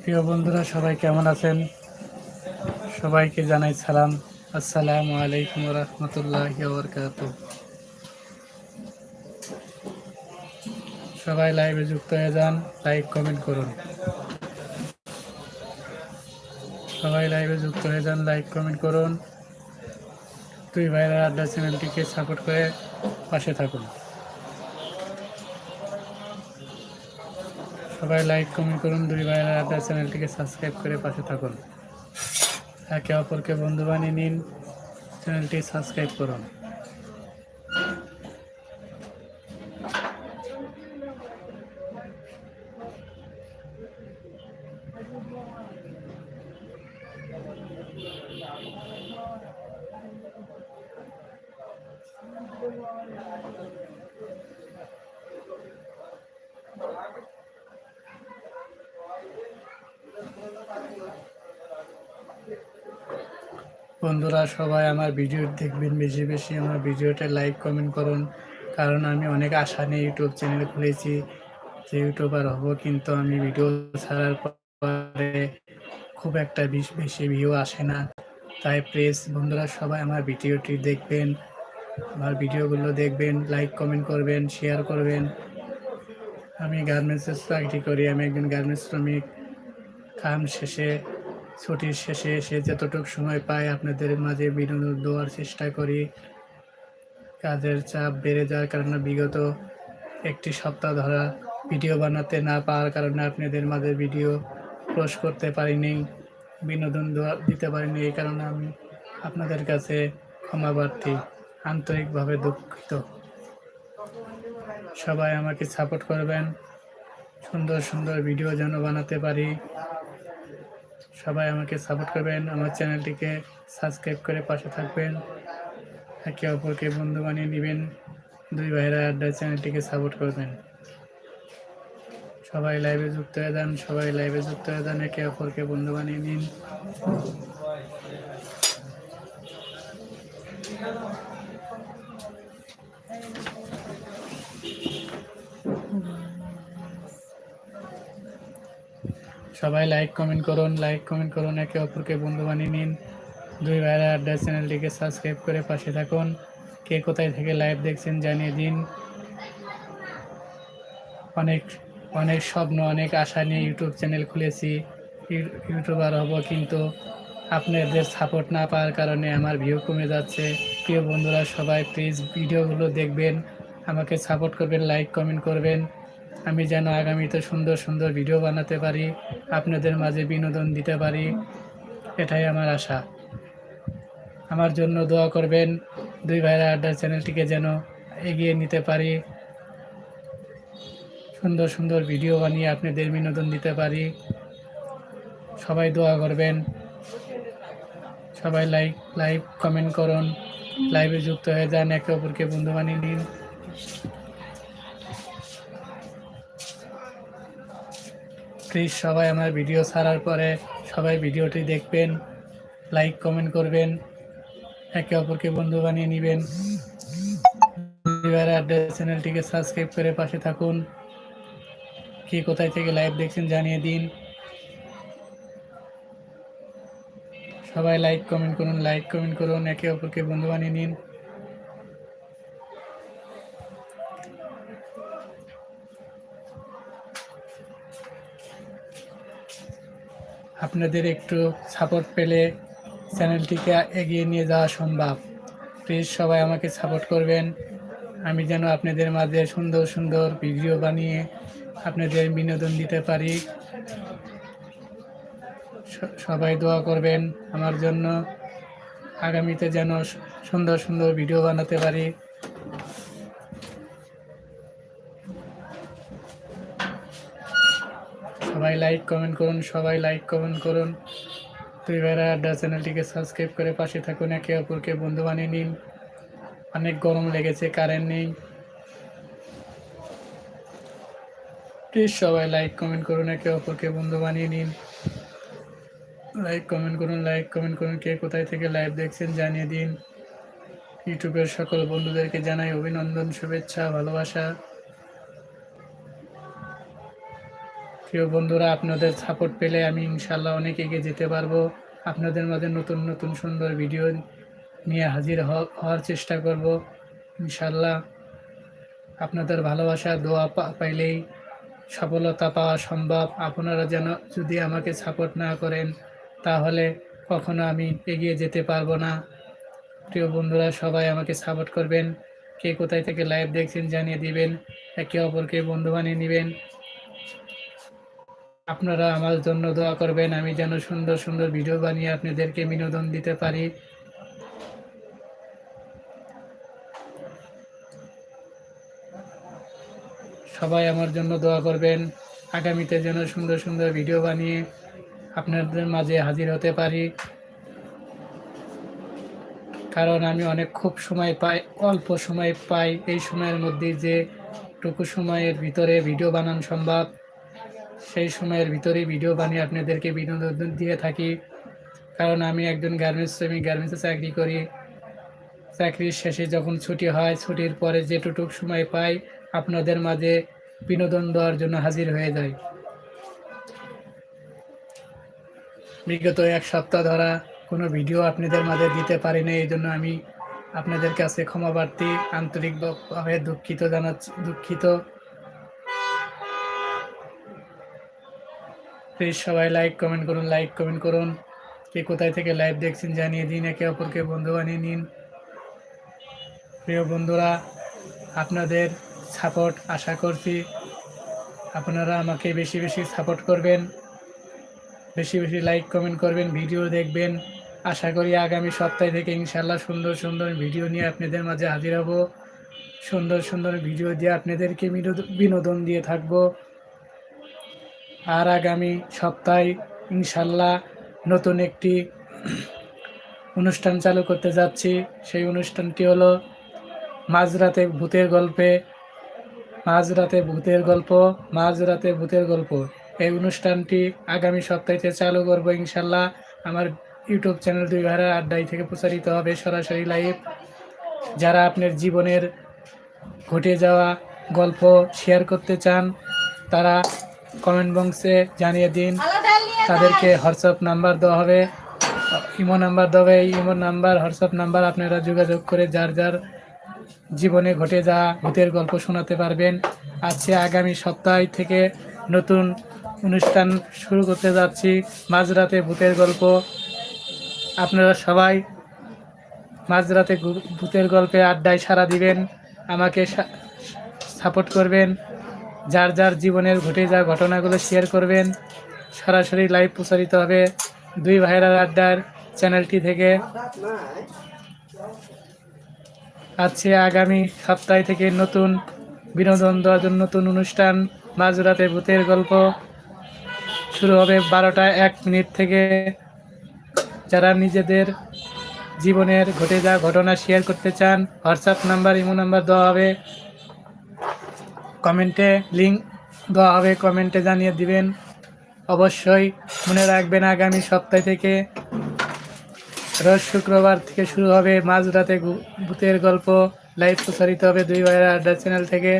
প্রিয় বন্ধুরা, সবাই কেমন আছেন? সবাইকে জানাই সালাম। আসসালামু আলাইকুম রহমতুল্লাহ বরকাত সবাই লাইভে যুক্ত হয়ে যান লাইক কমেন্ট করুন। সবাই লাইভে যুক্ত হয়ে যান লাইক কমেন্ট করুন। দুই ভাইয়ের আড্ডা চ্যানেলটিকে সাপোর্ট করে পাশে থাকুন। সবাই লাইক কমেন্ট করুন। দুই ভাইয়ের আড্ডা চ্যানেলটিকে সাবস্ক্রাইব করে পাশে থাকুন। একে অপরকে বন্ধু বানিয়ে নিন। চ্যানেলটি সাবস্ক্রাইব করুন। বন্ধুরা, সবাই আমার ভিডিও দেখবেন বেশি বেশি। আমার ভিডিওটা লাইক কমেন্ট করুন। কারণ আমি অনেক আশা নিয়ে ইউটিউব চ্যানেল খুলেছি। যে ইউটিউবার হব, কিন্তু আমি ভিডিও ছাড়ার পরে খুব একটা বেশ- ভিউ আসে না। তাই প্লিজ বন্ধুরা, সবাই আমার ভিডিওটি দেখবেন। আমার ভিডিওগুলো দেখবেন লাইক কমেন্ট করবেন শেয়ার করবেন। আমি গার্মেন্টসের চাকরি করি। আমি একজন গার্মেন্টস শ্রমিক। কাম শেষে ছুটির শেষে এসে যতটুকু সময় পাই আপনাদের মাঝে বিনোদন দেওয়ার চেষ্টা করি। কাজের চাপ বেড়ে যাওয়ার কারণে বিগত একটি সপ্তাহ ধরা ভিডিও বানাতে না পাওয়ার কারণে আপনাদের মাঝে ভিডিও পোস্ট করতে পারিনি, বিনোদন দিতে পারিনি। এই কারণে আমি আপনাদের কাছে ক্ষমা প্রার্থী, আন্তরিকভাবে দুঃখিত। সবাই আমাকে সাপোর্ট করবেন, সুন্দর সুন্দর ভিডিও যেন বানাতে পারি। সবাই আমাকে সাপোর্ট করবেন, আমার চ্যানেলটিকে সাবস্ক্রাইব করে পাশে থাকবেন। একে অপরকে বন্ধু বানিয়ে নেবেন, দুই ভাইরা আড্ডা চ্যানেলটিকে সাপোর্ট করবেন। সবাই লাইভে যুক্ত হয়ে যান, সবাই লাইভে যুক্ত হয়ে যান, একে অপরকে বন্ধু বানিয়ে নিন। সবাই লাইক কমেন্ট করুন লাইক কমেন্ট করুন, একে অপরকে বন্ধু বানিয়ে নিন। দুই ভাইরা আড্ডা চ্যানেলটিকে সাবস্ক্রাইব করে পাশে থাকুন। কে কোথায় থেকে লাইভ দেখছেন জানিয়ে দিন। অনেক অনেক স্বপ্ন, অনেক আশা নিয়ে ইউটিউব চ্যানেল খুলেছি। ইউ- ইউটিউবার হব কিন্তু আপনাদের সাপোর্ট না পাওয়ার কারণে আমার ভিউ কমে যাচ্ছে। প্রিয় বন্ধুরা, সবাই প্লিজ ভিডিওগুলো দেখবেন। আমাকে সাপোর্ট করবেন লাইক কমেন্ট করবেন। আমি যেন আগামীতে সুন্দর সুন্দর ভিডিও বানাতে পারি, আপনাদের মাঝে বিনোদন দিতে পারি, এটাই আমার আশা। আমার জন্য দোয়া করবেন, দুই ভাইরা আড্ডা চ্যানেলটিকে যেন এগিয়ে নিতে পারি। সুন্দর সুন্দর ভিডিও বানিয়ে আপনাদের বিনোদন দিতে পারি। সবাই দোয়া করবেন। সবাই লাইক লাইক কমেন্ট করুন। লাইভে যুক্ত হয়ে যান, একে অপরকে বন্ধু বানিয়ে নিন। প্লিজ সবাই আমার ভিডিও ছাড়ার পরে সবাই ভিডিওটি দেখবেন লাইক কমেন্ট করবেন, একে অপরকে বন্ধু বানিয়ে নেবেন। আড্ডা চ্যানেলটিকে সাবস্ক্রাইব করে পাশে থাকুন। কে কোথায় থেকে লাইভ দেখছেন জানিয়ে দিন। সবাই লাইক কমেন্ট করুন লাইক কমেন্ট করুন, একে অপরকে বন্ধু বানিয়ে নিন। আপনাদের একটু সাপোর্ট পেলে চ্যানেলটিকে এগিয়ে নিয়ে যাওয়া সম্ভব। প্লিজ সবাই আমাকে সাপোর্ট করবেন। আমি যেন আপনাদের মাঝে সুন্দর সুন্দর ভিডিও বানিয়ে আপনাদের বিনোদন দিতে পারি। সবাই দোয়া করবেন আমার জন্য। আগামীতে যেন সুন্দর সুন্দর ভিডিও বানাতে পারি। সবাই লাইক কমেন্ট করুন, সবাই লাইক কমেন্ট করুন। দুই ভাইরা আড্ডা চ্যানেলটিকে সাবস্ক্রাইব করে পাশে থাকুন, একে অপরকে বন্ধু বানিয়ে নিন। অনেক গরম লেগেছে কারেন্ট নেই। প্লিজ সবাই লাইক কমেন্ট করুন, একে অপরকে বন্ধু বানিয়ে নিন। লাইক কমেন্ট করুন লাইক কমেন্ট করুন, কে কোথায় থেকে লাইভ দেখছেন জানিয়ে দিন। ইউটিউবের সকল বন্ধুদেরকে জানাই অভিনন্দন, শুভেচ্ছা, ভালোবাসা। প্রিয় বন্ধুরা, আপনাদের সাপোর্ট পেলে আমি ইনশাল্লাহ অনেক এগিয়ে যেতে পারব। আপনাদের মাঝে নতুন নতুন সুন্দর ভিডিও নিয়ে হাজির হওয়ার চেষ্টা করব। ইনশাল্লাহ আপনাদের ভালোবাসা, দোয়া পাইলেই সফলতা পাওয়া সম্ভব। আপনারা যেন যদি আমাকে সাপোর্ট না করেন, তাহলে কখনো আমি এগিয়ে যেতে পারব না। প্রিয় বন্ধুরা, সবাই আমাকে সাপোর্ট করবেন। কে কোথায় থেকে লাইভ দেখছেন জানিয়ে দিবেন। একে অপরকে বন্ধু বানিয়ে নেবেন। আপনারা আমার জন্য দোয়া করবেন, আমি যেন সুন্দর সুন্দর ভিডিও বানিয়ে আপনাদেরকে বিনোদন দিতে পারি। সবাই আমার জন্য দোয়া করবেন, আগামীতে যেন সুন্দর সুন্দর ভিডিও বানিয়ে আপনাদের মাঝে হাজির হতে পারি। কারণ আমি অনেক খুব সময় পাই, অল্প সময় পাই, এই সময়ের মধ্যে যে টুকু সময়ের ভিতরে ভিডিও বানানো সম্ভব। সেই সময়ের ভিতরে ভিডিও বানিয়ে আপনাদেরকে বিনোদন দিয়ে থাকি। কারণ আমি একজন গার্মেন্টস শ্রমিক গার্মেন্টসে চাকরি করি। চাকরির শেষে যখন ছুটি হয়, ছুটির পরে যেটুটুক সময় পাই, আপনাদের মাঝে বিনোদন দেওয়ার জন্য হাজির হয়ে যাই। বিগত এক সপ্তাহ ধরা কোনো ভিডিও আপনাদের মাঝে দিতে পারি না এই জন্য আমি আপনাদের কাছে ক্ষমা প্রার্থী, আন্তরিকভাবে দুঃখিত জানাচ্ছি, দুঃখিত প্লিজ সবাই লাইক কমেন্ট করুন লাইক কমেন্ট করুন। কে কোথায় থেকে লাইভ দেখছেন জানিয়ে দিন, একে অপরকে বন্ধু বানিয়ে নিন। প্রিয় বন্ধুরা, আপনাদের সাপোর্ট আশা করছি আপনারা আমাকে বেশি বেশি সাপোর্ট করবেন। বেশি বেশি লাইক কমেন্ট করবেন ভিডিও দেখবেন। আশা করি আগামী সপ্তাহ থেকে ইনশাল্লাহ সুন্দর সুন্দর ভিডিও নিয়ে আপনাদের মাঝে হাজির হব। সুন্দর সুন্দর ভিডিও দিয়ে আপনাদেরকে বিনোদ- বিনোদন দিয়ে থাকব। আর আগামী সপ্তাহে ইনশাল্লাহ নতুন একটি অনুষ্ঠান চালু করতে যাচ্ছি। সেই অনুষ্ঠানটি হলো মাঝরাতে ভূতের গল্পে, মাঝরাতে ভূতের গল্প, মাঝরাতে ভূতের গল্প। এই অনুষ্ঠানটি আগামী সপ্তাহে চালু করব ইনশাল্লাহ আমার ইউটিউব চ্যানেল দুই ভাড়া আড্ডাই থেকে প্রচারিত হবে সরাসরি লাইভ। যারা আপনার জীবনের ঘটে যাওয়া গল্প শেয়ার করতে চান, তারা কমেন্ট বক্সে জানিয়ে দিন। তাদেরকে হোয়াটসঅ্যাপ নাম্বার দেওয়া হবে। ইমো নাম্বার দেওয়া হবে। এই ইমো নাম্বার, হোয়াটসঅ্যাপ নাম্বার আপনারা যোগাযোগ করে যার যার জীবনে ঘটে যাওয়া ভূতের গল্প শোনাতে পারবেন। আজকে আগামী সপ্তাহ থেকে নতুন অনুষ্ঠান শুরু করতে যাচ্ছি। মাঝরাতে ভূতের গল্প। আপনারা সবাই মাঝরাতে ভূতের গল্পে আড্ডায় সাড়া দিবেন। আমাকে সাপোর্ট করবেন। যার যার জীবনের ঘটে যাওয়া ঘটনাগুলো শেয়ার করবেন, সরাসরি লাইভ প্রচারিত হবে দুই ভাইরাল আড্ডার চ্যানেলটি থেকে। আছে আগামী সপ্তাহ থেকে নতুন বিনোদন দেওয়ার জন্য নতুন অনুষ্ঠান, মাঝরাতে ভূতের গল্প শুরু হবে বারোটা এক মিনিট থেকে। যারা নিজেদের জীবনের ঘটে যাওয়া ঘটনা শেয়ার করতে চান হোয়াটসঅ্যাপ নাম্বার ইমো নাম্বার দেওয়া হবে। কমেন্টে লিঙ্ক দেওয়া হবে, কমেন্টে জানিয়ে দিবেন। অবশ্যই মনে রাখবেন, আগামী সপ্তাহ থেকে রোজ শুক্রবার থেকে শুরু হবে মাঝরাতে ভূতের গল্প। লাইভ প্রচারিত হবে দুই ভাইয়ের আড্ডা চ্যানেল থেকে।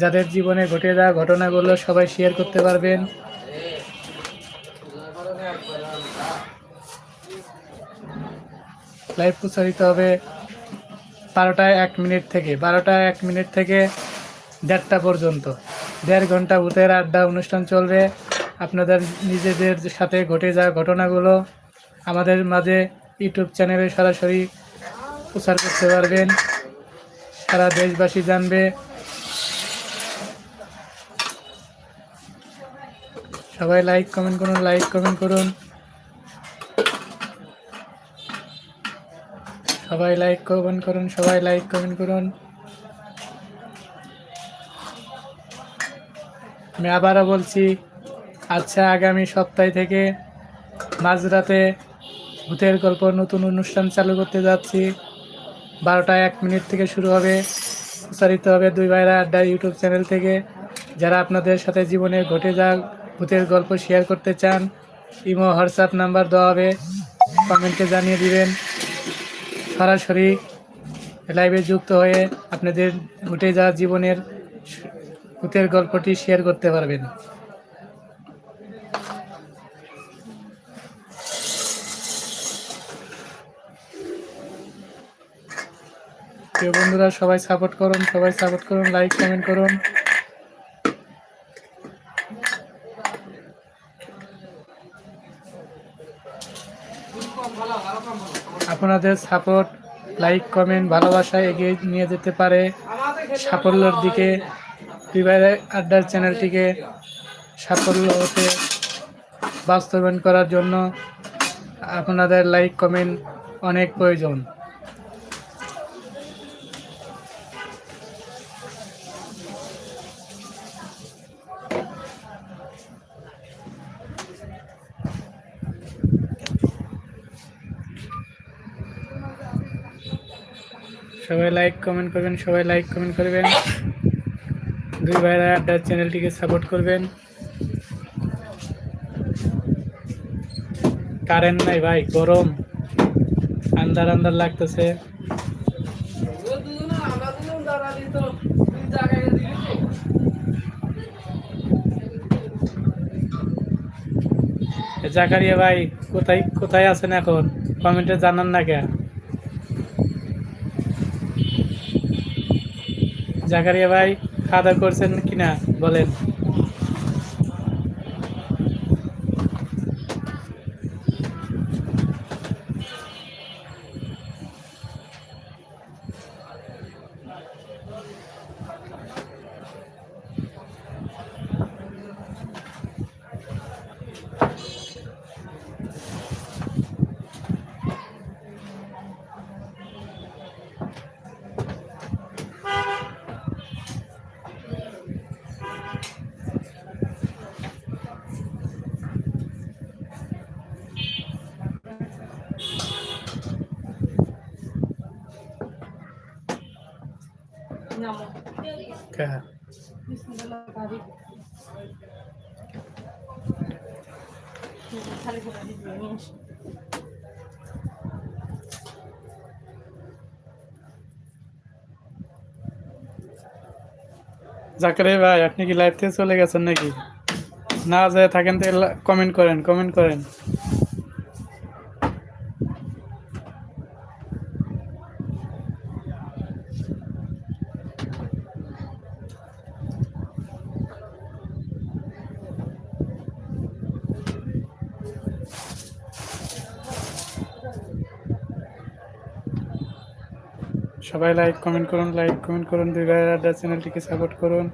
যাদের জীবনে ঘটে যাওয়া ঘটনাগুলো সবাই শেয়ার করতে পারবেন। লাইভ প্রচারিত হবে বারোটায় এক মিনিট থেকে, বারোটায় এক মিনিট থেকে দেড়টা পর্যন্ত। দেড় ঘণ্টা ভূতের আড্ডা অনুষ্ঠান চলবে। আপনাদের নিজেদের সাথে ঘটে যাওয়া ঘটনাগুলো আমাদের মাঝে ইউটিউব চ্যানেলে সরাসরি প্রচার করতে পারবেন। সারা দেশবাসী জানবে। সবাই লাইক কমেন্ট করুন লাইক কমেন্ট করুন। সবাই লাইক কমেন্ট করুন, সবাই লাইক কমেন্ট করুন। আমি আবারও বলছি আচ্ছা আগামী সপ্তাহ থেকে মাঝরাতে ভূতের গল্প নতুন অনুষ্ঠান চালু করতে যাচ্ছি। বারোটা এক মিনিট থেকে শুরু হবে। প্রচারিত হবে দুই ভাইরা আড্ডা ইউটিউব চ্যানেল থেকে। যারা আপনাদের সাথে জীবনে ঘটে যা ভূতের গল্প শেয়ার করতে চান, ইমো, হোয়াটসঅ্যাপ নাম্বার দেওয়া হবে। কমেন্টে জানিয়ে দিবেন। সরাসরি লাইভে যুক্ত হয়ে আপনাদের ঘটে যাওয়া জীবনের ভূতের গল্পটি শেয়ার করতে পারবেন। বন্ধুরা, সবাই সাপোর্ট করুন, সবাই সাপোর্ট করুন লাইক কমেন্ট করুন। আপনাদের সাপোর্ট লাইক কমেন্ট ভালোবাসা এগিয়ে নিয়ে যেতে পারে সাফল্যের দিকে। বিবাহের আড্ডার চ্যানেলটিকে সাফল্য হতে বাস্তবায়ন করার জন্য আপনাদের লাইক কমেন্ট অনেক প্রয়োজন। সবাই লাইক কমেন্ট করবেন, সবাই লাইক কমেন্ট করবেন। দুই ভাইরা আড্ডার চ্যানেলটিকে সাপোর্ট করবেন। কারেন্ট নাই ভাই, গরম। আন্দার আন্দার লাগতেছে। জাকারিয়া ভাই, কোথায় কোথায় আছেন এখন? কমেন্টে জানান না কে? জাকারিয়া ভাই খাওয়া দাওয়া করছেন কিনা বলেন। কা- জাকারিয়া ভাই আপনি কি লাইভ থেকে চলে গেছেন নাকি না যায় থাকেন তো কমেন্ট করেন কমেন্ট করেন সবাই লাইক কমেন্ট করুন লাইক কমেন্ট করুন ভাইয়ের আড্ডা চ্যানেলটিকে সাপোর্ট করুন।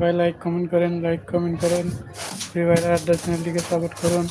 সবাই লাইক কমেন্ট করেন লাইক কমেন্ট করেন। ফ্রি ফায়ার আড্ডা চ্যানেলটিকে সাপোর্ট করুন।